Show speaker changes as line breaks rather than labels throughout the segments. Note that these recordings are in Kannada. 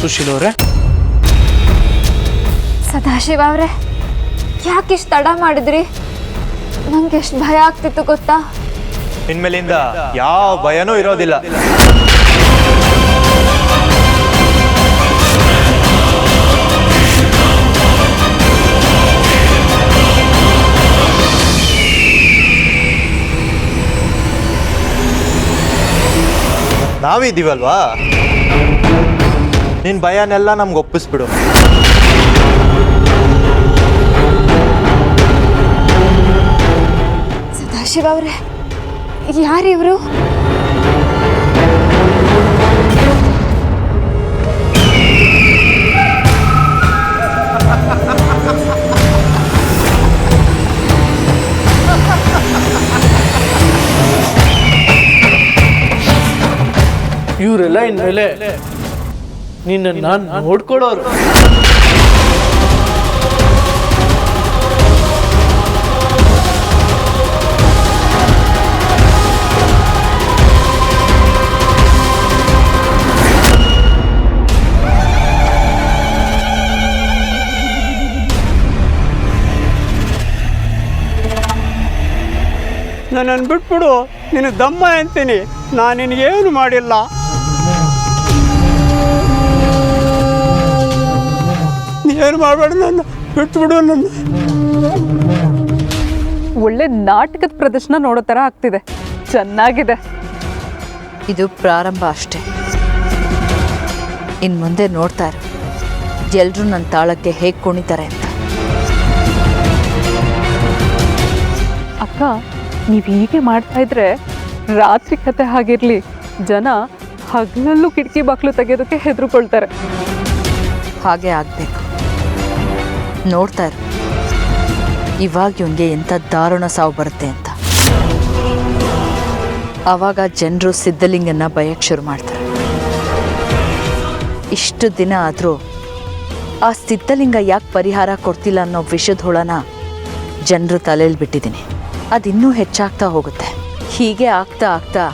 ಸುಶೀಲ್ ಅವರೇ?
ಸದಾಶಿವ ಅವರೇ ಯಾಕೆ ಇಷ್ಟು ತಡ ಮಾಡಿದ್ರಿ? ನಂಗೆ ಎಷ್ಟು ಭಯ ಆಗ್ತಿತ್ತು ಗೊತ್ತಾ?
ಇನ್ಮೇಲಿಂದ ಯಾವ ಭಯನೂ ಇರೋದಿಲ್ಲ. ನಾವಿದ್ದೀವಲ್ವಾ ನಿನ್ ಭಯನೆಲ್ಲ ನಮ್ಗೆ ಒಪ್ಪಿಸ್ಬಿಡು.
ಸದಾಶಿವ ಅವ್ರೆ ಯಾರು ಇವರು?
ಇವರೆಲ್ಲ ಇನ್ಮೇಲೆ ನಿನ್ನ ನಾನು ನೋಡ್ಕೊಳ್ಳೋರು
ನನ್ನನ್ನು ಬಿಟ್ಬಿಡು. ನಿನ್ನ ದಮ್ಮ ಅಂತೀನಿ. ನಾನು ನಿನಗೇನು ಮಾಡಿಲ್ಲ. ಏನು ಮಾಡಬೇಡ ನನ್ನ? ಬಿಟ್ಬಿಡು ನನ್ನ.
ಒಳ್ಳೆ ನಾಟಕದ ಪ್ರದರ್ಶನ ನೋಡೋ ಥರ ಆಗ್ತಿದೆ. ಚೆನ್ನಾಗಿದೆ.
ಇದು ಪ್ರಾರಂಭ ಅಷ್ಟೇ. ಇನ್ನು ಮುಂದೆ ನೋಡ್ತಾರೆ ಇರು. ಎಲ್ಲರೂ ನನ್ನ ತಾಳಕ್ಕೆ ಹೇಗೆ ಕುಣಿತಾರೆ ಅಂತ.
ಅಕ್ಕ ನೀವು ಹೀಗೆ ಮಾಡ್ತಾ ಇದ್ರೆ ರಾತ್ರಿ ಕತೆ ಹಾಗಿರ್ಲಿ ಜನ ಹಗಲಲ್ಲೂ ಕಿಟಕಿ ಬಾಕ್ಲು ತೆಗೆಯೋದಕ್ಕೆ ಹೆದರ್ಕೊಳ್ತಾರೆ.
ಹಾಗೆ ಆಗಬೇಕು. ನೋಡ್ತಾ ಇರು ಇವಾಗ ಇವನಿಗೆ ಎಂಥ ದಾರುಣ ಸಾವು ಬರುತ್ತೆ ಅಂತ. ಆವಾಗ ಜನರು ಸಿದ್ಧಲಿಂಗನ ಬಯಕ್ಕೆ ಶುರು ಮಾಡ್ತಾರೆ. ಇಷ್ಟು ದಿನ ಆದರೂ ಆ ಸಿದ್ಧಲಿಂಗ ಯಾಕೆ ಪರಿಹಾರ ಕೊಡ್ತಿಲ್ಲ ಅನ್ನೋ ವಿಷದ ಹುಳನ ಜನರು ತಲೆಯಲ್ಲಿ ಬಿಟ್ಟಿದ್ದೀನಿ ಅದಿನ್ನೂ ಹೆಚ್ಚಾಗ್ತಾ ಹೋಗುತ್ತೆ. ಹೀಗೆ ಆಗ್ತಾ ಆಗ್ತಾ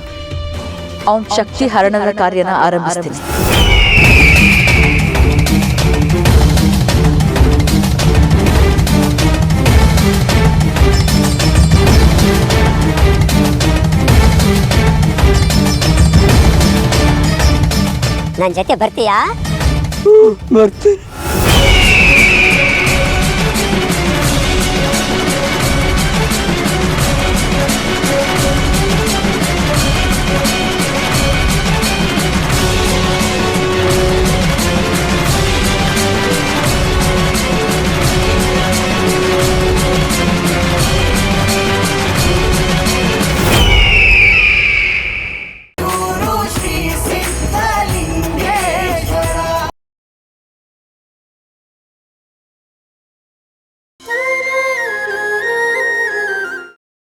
ಅವನ ಶಕ್ತಿ ಹರಣದ ಕಾರ್ಯನ ಆರಂಭಿಸ್ತೀನಿ.
ನನ್ನ ಜೊತೆ ಬರ್ತೀಯಾ?
ಬರ್ತೀನಿ.